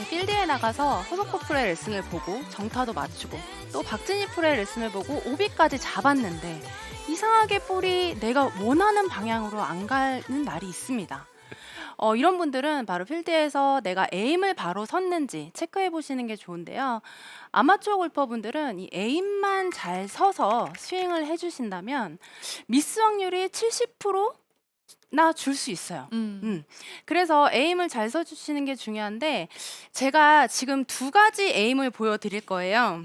네, 필드에 나가서 허석호 프로의 레슨을 보고 정타도 맞추고 또 박진희 프로의 레슨을 보고 오비까지 잡았는데 이상하게 볼이 내가 원하는 방향으로 안 가는 날이 있습니다. 어, 이런 분들은 바로 필드에서 내가 에임을 바로 섰는지 체크해 보시는 게 좋은데요. 아마추어 골퍼분들은 이 에임만 잘 서서 스윙을 해주신다면 미스 확률이 70% 나 줄 수 있어요. 음. 음. 그래서 에임을 잘 써주시는 게 중요한데 제가 지금 두 가지 에임을 보여드릴 거예요.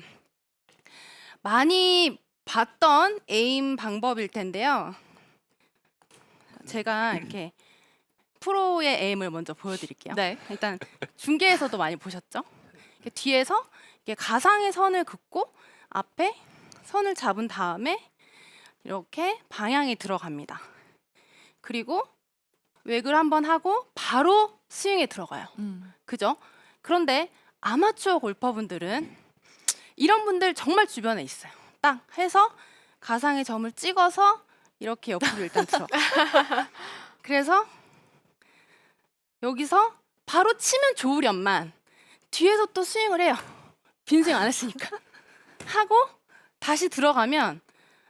많이 봤던 에임 방법일 텐데요. 제가 이렇게 프로의 에임을 먼저 보여드릴게요. 네. 일단 중계에서도 많이 보셨죠? 이렇게 뒤에서 이렇게 가상의 선을 긋고 앞에 선을 잡은 다음에 이렇게 방향이 들어갑니다. 그리고 웨글 한번 하고 바로 스윙에 들어가요. 음. 그죠? 그런데 아마추어 골퍼분들은 이런 분들 정말 주변에 있어요. 딱 해서 가상의 점을 찍어서 이렇게 옆으로 일단 들어. 그래서 여기서 바로 치면 좋으련만 뒤에서 또 스윙을 해요. 빈 스윙 안 했으니까. 하고 다시 들어가면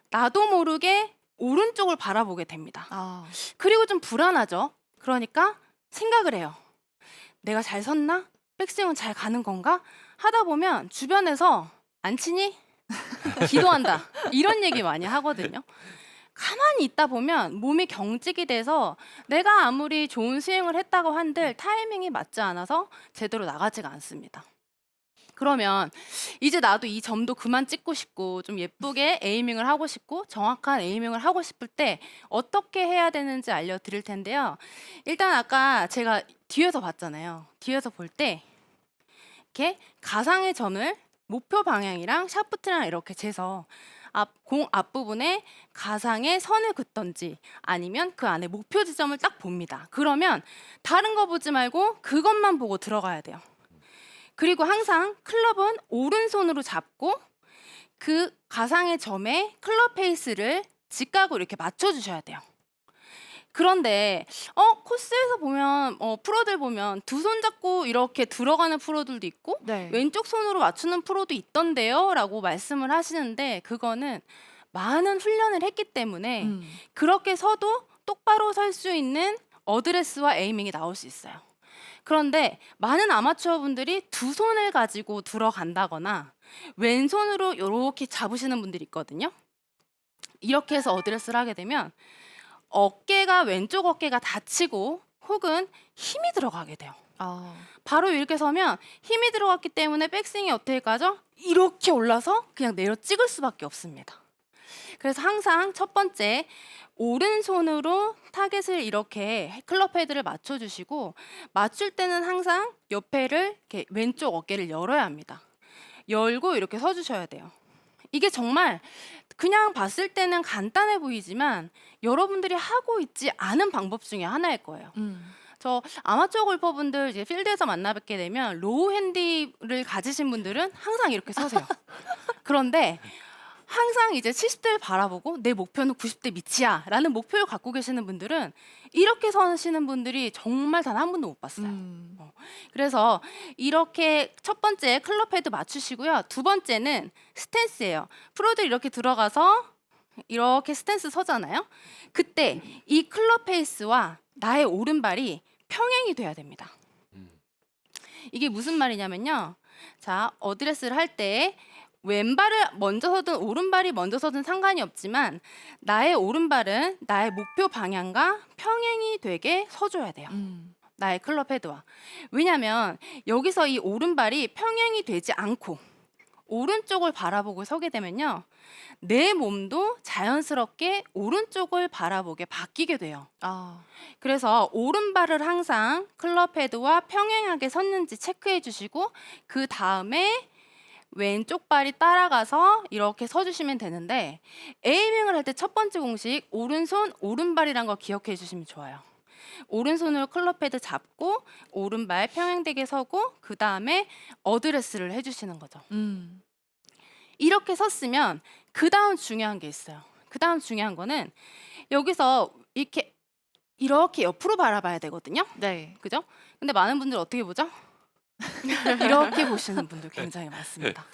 나도 모르게 오른쪽을 바라보게 됩니다. 아. 그리고 좀 불안하죠. 그러니까 생각을 해요. 내가 잘 섰나? 백스윙은 잘 가는 건가? 하다 보면 주변에서 안 치니? 기도한다. 이런 얘기 많이 하거든요. 가만히 있다 보면 몸이 경직이 돼서 내가 아무리 좋은 스윙을 했다고 한들 타이밍이 맞지 않아서 제대로 나가지가 않습니다. 그러면 이제 나도 이 점도 그만 찍고 싶고 좀 예쁘게 에이밍을 하고 싶고 정확한 에이밍을 하고 싶을 때 어떻게 해야 되는지 알려드릴 텐데요. 일단 아까 제가 뒤에서 봤잖아요. 뒤에서 볼 때 이렇게 가상의 점을 목표 방향이랑 샤프트랑 이렇게 재서 앞, 공 앞부분에 가상의 선을 긋던지 아니면 그 안에 목표 지점을 딱 봅니다. 그러면 다른 거 보지 말고 그것만 보고 들어가야 돼요. 그리고 항상 클럽은 오른손으로 잡고 그 가상의 점에 클럽 페이스를 직각으로 이렇게 맞춰주셔야 돼요. 그런데 어 코스에서 보면 어 프로들 보면 두 손 잡고 이렇게 들어가는 프로들도 있고 네. 왼쪽 손으로 맞추는 프로도 있던데요라고 말씀을 하시는데 그거는 많은 훈련을 했기 때문에 음. 그렇게 서도 똑바로 설 수 있는 어드레스와 에이밍이 나올 수 있어요. 그런데 많은 아마추어 분들이 두 손을 가지고 들어간다거나 왼손으로 이렇게 잡으시는 분들이 있거든요. 이렇게 해서 어드레스를 하게 되면 어깨가 왼쪽 어깨가 다치고 혹은 힘이 들어가게 돼요. 아. 바로 이렇게 서면 힘이 들어갔기 때문에 백스윙이 어떻게 가죠? 이렇게 올라서 그냥 내려 찍을 수밖에 없습니다. 그래서 항상 첫 번째 오른손으로 타겟을 이렇게 클럽 헤드를 맞춰주시고 맞출 때는 항상 옆에를 이렇게 왼쪽 어깨를 열어야 합니다. 열고 이렇게 서주셔야 돼요. 이게 정말 그냥 봤을 때는 간단해 보이지만 여러분들이 하고 있지 않은 방법 중에 하나일 거예요. 음. 저 아마추어 골퍼분들 이제 필드에서 만나 뵙게 되면 로우 핸디를 가지신 분들은 항상 이렇게 서세요. 그런데 항상 이제 70대를 바라보고 내 목표는 90대 밑이야라는 목표를 갖고 계시는 분들은 이렇게 서시는 분들이 정말 단 한 분도 못 봤어요. 음. 그래서 이렇게 첫 번째 클럽 헤드 맞추시고요. 두 번째는 스탠스예요. 프로들 이렇게 들어가서 이렇게 스탠스 서잖아요. 그때 이 클럽 페이스와 나의 오른발이 평행이 돼야 됩니다. 음. 이게 무슨 말이냐면요. 자, 어드레스를 할 때 왼발을 먼저 서든 오른발이 먼저 서든 상관이 없지만 나의 오른발은 나의 목표 방향과 평행이 되게 서줘야 돼요. 음. 나의 클럽 헤드와. 왜냐면 여기서 이 오른발이 평행이 되지 않고 오른쪽을 바라보고 서게 되면요. 내 몸도 자연스럽게 오른쪽을 바라보게 바뀌게 돼요. 아. 그래서 오른발을 항상 클럽 헤드와 평행하게 섰는지 체크해 주시고 그 다음에 왼쪽 발이 따라가서 이렇게 서주시면 되는데 에이밍을 할 때 첫 번째 공식 오른손 오른발이란 거 기억해 주시면 좋아요. 오른손으로 클럽 헤드 잡고 오른발 평행되게 서고 그 다음에 어드레스를 해주시는 거죠. 음. 이렇게 섰으면 그 다음 중요한 게 있어요. 그 다음 중요한 거는 여기서 이렇게 이렇게 옆으로 바라봐야 되거든요. 네. 그죠? 근데 많은 분들 어떻게 보죠? 이렇게 보시는 분들 굉장히 많습니다.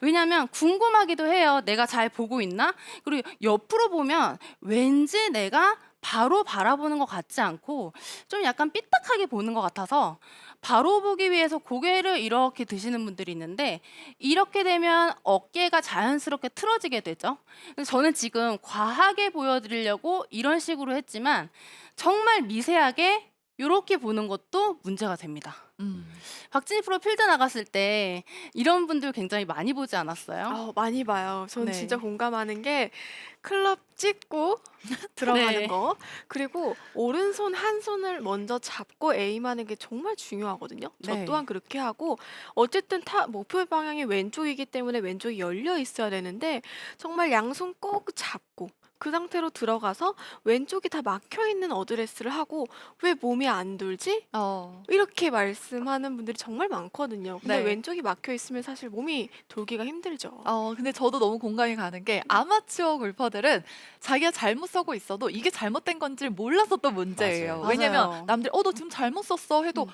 왜냐하면 궁금하기도 해요. 내가 잘 보고 있나? 그리고 옆으로 보면 왠지 내가 바로 바라보는 것 같지 않고 좀 약간 삐딱하게 보는 것 같아서 바로 보기 위해서 고개를 이렇게 드시는 분들이 있는데 이렇게 되면 어깨가 자연스럽게 틀어지게 되죠. 그래서 저는 지금 과하게 보여드리려고 이런 식으로 했지만 정말 미세하게 이렇게 보는 것도 문제가 됩니다. 음. 박진희 프로 필드 나갔을 때 이런 분들 굉장히 많이 보지 않았어요? 아, 많이 봐요. 저는 네. 진짜 공감하는 게 클럽 찍고 들어가는 네. 거 그리고 오른손 한 손을 먼저 잡고 에임하는 게 정말 중요하거든요. 저 네. 또한 그렇게 하고 어쨌든 타 목표 방향이 왼쪽이기 때문에 왼쪽이 열려 있어야 되는데 정말 양손 꼭 잡고 그 상태로 들어가서 왼쪽이 다 막혀 있는 어드레스를 하고 왜 몸이 안 돌지? 어. 이렇게 말씀하는 분들이 정말 많거든요. 근데 네. 왼쪽이 막혀 있으면 사실 몸이 돌기가 힘들죠. 어, 근데 저도 너무 공감이 가는 게 아마추어 골퍼들은 자기가 잘못 써고 있어도 이게 잘못된 건지 몰라서 또 문제예요. 맞아요. 왜냐면 맞아요. 남들이 어, 너 지금 잘못 썼어 해도 음.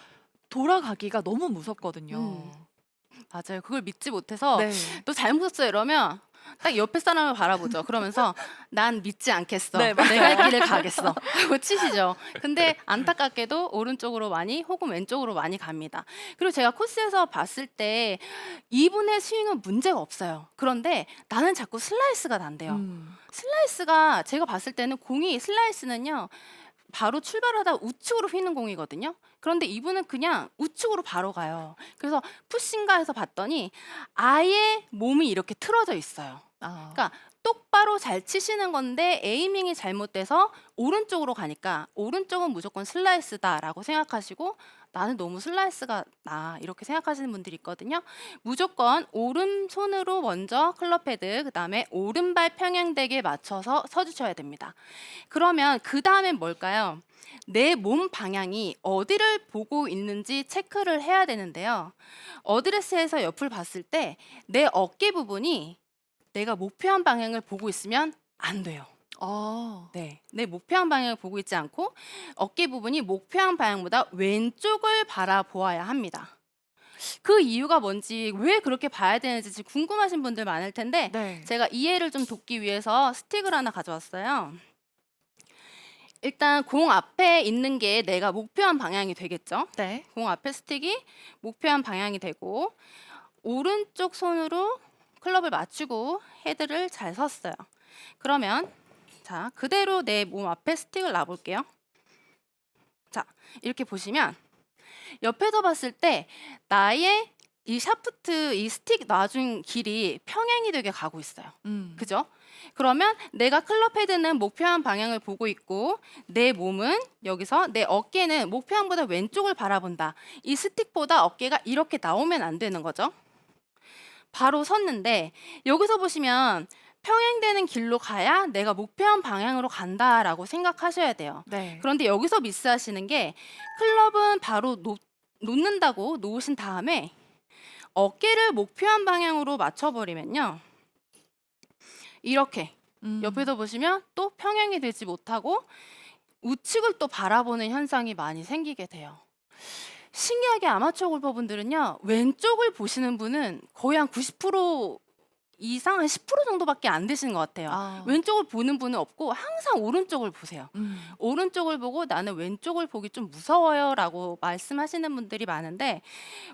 돌아가기가 너무 무섭거든요. 음. 맞아요. 그걸 믿지 못해서 네. 너 잘못 썼어 이러면 딱 옆에 사람을 바라보죠. 그러면서 난 믿지 않겠어. 네, 맞아요. 내가 할 길을 가겠어. 하고 치시죠. 근데 안타깝게도 오른쪽으로 많이 혹은 왼쪽으로 많이 갑니다. 그리고 제가 코스에서 봤을 때 이분의 스윙은 문제가 없어요. 그런데 나는 자꾸 슬라이스가 난대요. 음. 슬라이스가 제가 봤을 때는 공이 슬라이스는요. 바로 출발하다 우측으로 휘는 공이거든요. 그런데 이분은 그냥 우측으로 바로 가요. 그래서 푸신가 해서 봤더니 아예 몸이 이렇게 틀어져 있어요. 아. 그러니까 똑바로 잘 치시는 건데 에이밍이 잘못돼서 오른쪽으로 가니까 오른쪽은 무조건 슬라이스다라고 생각하시고 나는 너무 슬라이스가 나 이렇게 생각하시는 분들이 있거든요. 무조건 오른손으로 먼저 클럽 헤드 그다음에 오른발 평행되게 맞춰서 서주셔야 됩니다. 그러면 그 다음엔 뭘까요? 내 몸 방향이 어디를 보고 있는지 체크를 해야 되는데요. 어드레스에서 옆을 봤을 때 내 어깨 부분이 내가 목표한 방향을 보고 있으면 안 돼요. 아. 네. 내 목표한 방향을 보고 있지 않고 어깨 부분이 목표한 방향보다 왼쪽을 바라보아야 합니다. 그 이유가 뭔지 왜 그렇게 봐야 되는지 지금 궁금하신 분들 많을 텐데 네. 제가 이해를 좀 돕기 위해서 스틱을 하나 가져왔어요. 일단 공 앞에 있는 게 내가 목표한 방향이 되겠죠. 네. 공 앞에 스틱이 목표한 방향이 되고 오른쪽 손으로 클럽을 맞추고 헤드를 잘 섰어요. 그러면 자 그대로 내 몸 앞에 스틱을 놔볼게요. 자 이렇게 보시면 옆에서 봤을 때 나의 이 샤프트 이 스틱 놔준 길이 평행이 되게 가고 있어요. 음. 그죠? 그러면 내가 클럽 헤드는 목표한 방향을 보고 있고 내 몸은 여기서 내 어깨는 목표한보다 왼쪽을 바라본다. 이 스틱보다 어깨가 이렇게 나오면 안 되는 거죠. 바로 섰는데 여기서 보시면 평행되는 길로 가야 내가 목표한 방향으로 간다라고 생각하셔야 돼요. 네. 그런데 여기서 미스하시는 게 클럽은 바로 놓, 놓는다고 놓으신 다음에 어깨를 목표한 방향으로 맞춰버리면요. 이렇게 음. 옆에서 보시면 또 평행이 되지 못하고 우측을 또 바라보는 현상이 많이 생기게 돼요. 신기하게 아마추어 골퍼분들은요 왼쪽을 보시는 분은 거의 한 90% 이상 한 10% 정도밖에 안 되시는 것 같아요. 아. 왼쪽을 보는 분은 없고 항상 오른쪽을 보세요. 음. 오른쪽을 보고 나는 왼쪽을 보기 좀 무서워요라고 말씀하시는 분들이 많은데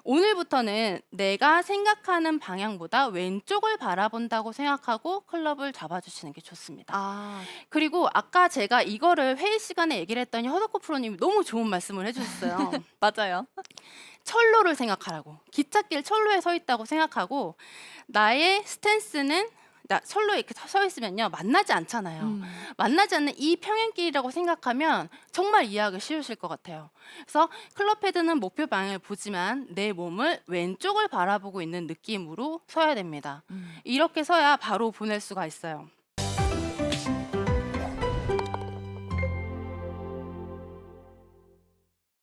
오늘부터는 내가 생각하는 방향보다 왼쪽을 바라본다고 생각하고 클럽을 잡아주시는 게 좋습니다. 아. 그리고 아까 제가 이거를 회의 시간에 얘기를 했더니 허덕코 프로님이 너무 좋은 말씀을 해주셨어요. 맞아요. 철로를 생각하라고 기찻길 철로에 서 있다고 생각하고 나의 스탠스는 나 철로에 이렇게 서 있으면요 만나지 않잖아요. 음. 만나지 않는 이 평행길이라고 생각하면 정말 이해하기 쉬우실 것 같아요. 그래서 클럽 헤드는 목표 방향을 보지만 내 몸을 왼쪽을 바라보고 있는 느낌으로 서야 됩니다. 음. 이렇게 서야 바로 보낼 수가 있어요.